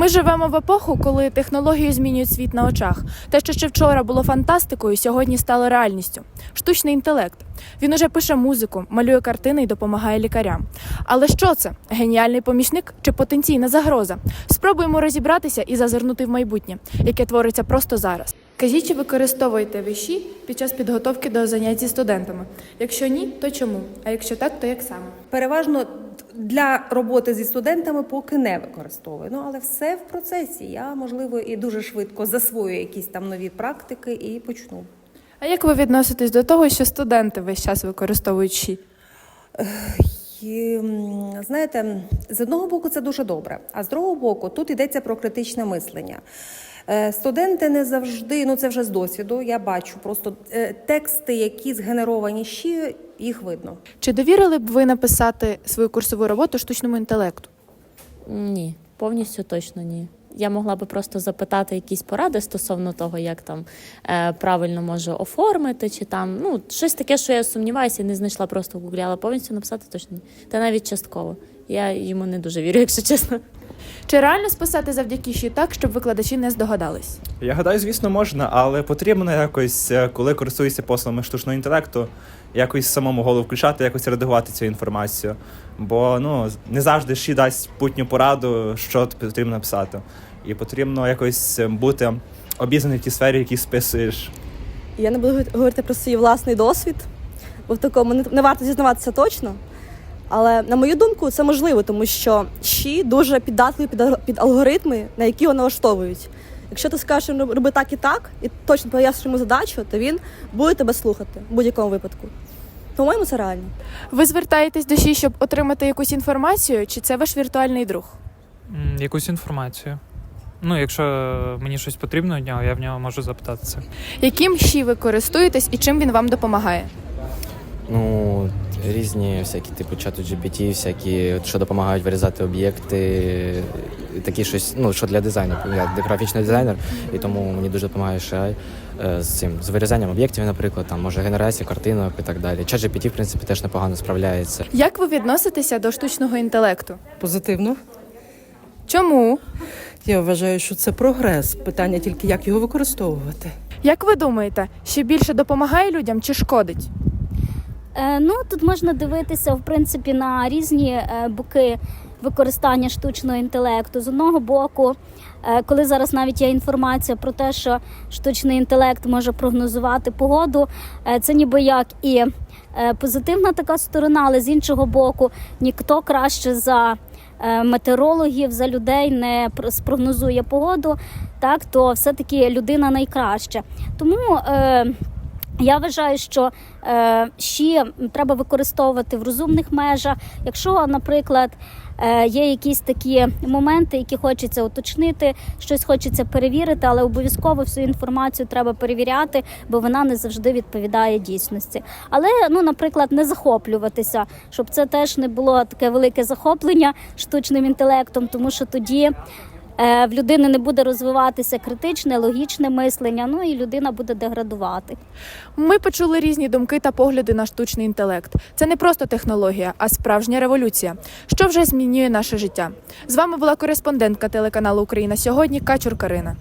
Ми живемо в епоху, коли технології змінюють світ на очах. Те, що ще вчора було фантастикою, сьогодні стало реальністю. Штучний інтелект. Він уже пише музику, малює картини і допомагає лікарям. Але що це? Геніальний помічник чи потенційна загроза? Спробуємо розібратися і зазирнути в майбутнє, яке твориться просто зараз. Кажіть, чи використовуєте виші під час підготовки до занять зі студентами? Якщо ні, то чому? А якщо так, то як саме? Переважно для роботи зі студентами поки не використовую. Ну але все в процесі. Я можливо і дуже швидко засвою якісь там нові практики і почну. А як ви відноситесь до того, що студенти весь час використовують ші? І, знаєте, з одного боку це дуже добре, а з другого боку тут йдеться про критичне мислення. Е, Студенти не завжди, ну це вже з досвіду. Я бачу просто е, тексти, які згенеровані ще, їх видно. Чи довірили б ви написати свою курсову роботу штучному інтелекту? Ні, повністю точно ні. Я могла би просто запитати якісь поради стосовно того, як там е, правильно можу оформити, чи там ну щось таке, що я сумніваюся, і не знайшла просто в гуглі, але повністю написати точно ні. Та навіть частково. Я йому не дуже вірю, якщо чесно. Чи реально списати завдяки ші так, щоб викладачі не здогадались? Я гадаю, звісно, можна, але потрібно якось, е, коли користуєшся послугами штучного інтелекту, якось самому голову включати, якось редагувати цю інформацію. Бо ну не завжди ще дасть путню пораду, що потрібно написати. І потрібно якось е, бути обізнаний в тій сфері, в якій списуєш. Я не буду говорити про свій власний досвід, бо в такому не, не варто зізнаватися точно. Але на мою думку, це можливо, тому що щі дуже піддатливі під, алгоритми, на які його налаштовують. Якщо ти скажеш йому роби так і так, і точно поясниш йому задачу, то він буде тебе слухати в будь-якому випадку. По-моєму, це реально. Ви звертаєтесь до ші, щоб отримати якусь інформацію, чи це ваш віртуальний друг? М, Якусь інформацію. Ну, якщо мені щось потрібно від нього, я в нього можу запитатися. Яким ші ви користуєтесь і чим він вам допомагає? Ну, різні всякі типу чату GPT, всякі, що допомагають вирізати об'єкти, такі щось, ну, що для дизайну. Я графічний дизайнер, і тому мені дуже допомагає SHI е, з цим, з вирізанням об'єктів, наприклад, там, може, генерація картинок і так далі. Чат GPT, в принципі, теж непогано справляється. Як ви відноситеся до штучного інтелекту? Позитивно. Чому? Я вважаю, що це прогрес. Питання тільки як його використовувати. Як ви думаєте, що більше допомагає людям чи шкодить? Е, Ну тут можна дивитися в принципі на різні е, боки використання штучного інтелекту. З одного боку, е, коли зараз навіть є інформація про те, що штучний інтелект може прогнозувати погоду, це ніби як і позитивна така сторона, але з іншого боку, ніхто краще за метеорологів, за людей не спрогнозує погоду, так то все-таки людина найкраща. Тому я вважаю, що е, ще треба використовувати в розумних межах. Якщо, наприклад, е, є якісь такі моменти, які хочеться уточнити, щось хочеться перевірити, але обов'язково всю інформацію треба перевіряти, бо вона не завжди відповідає дійсності. Але, ну, наприклад, не захоплюватися, щоб це теж не було таке велике захоплення штучним інтелектом, тому що тоді. Е, В людини не буде розвиватися критичне, логічне мислення, ну і людина буде деградувати. Ми почули різні думки та погляди на штучний інтелект. Це не просто технологія, а справжня революція, що вже змінює наше життя. З вами була кореспондентка телеканалу Україна сьогодні Качур Карина.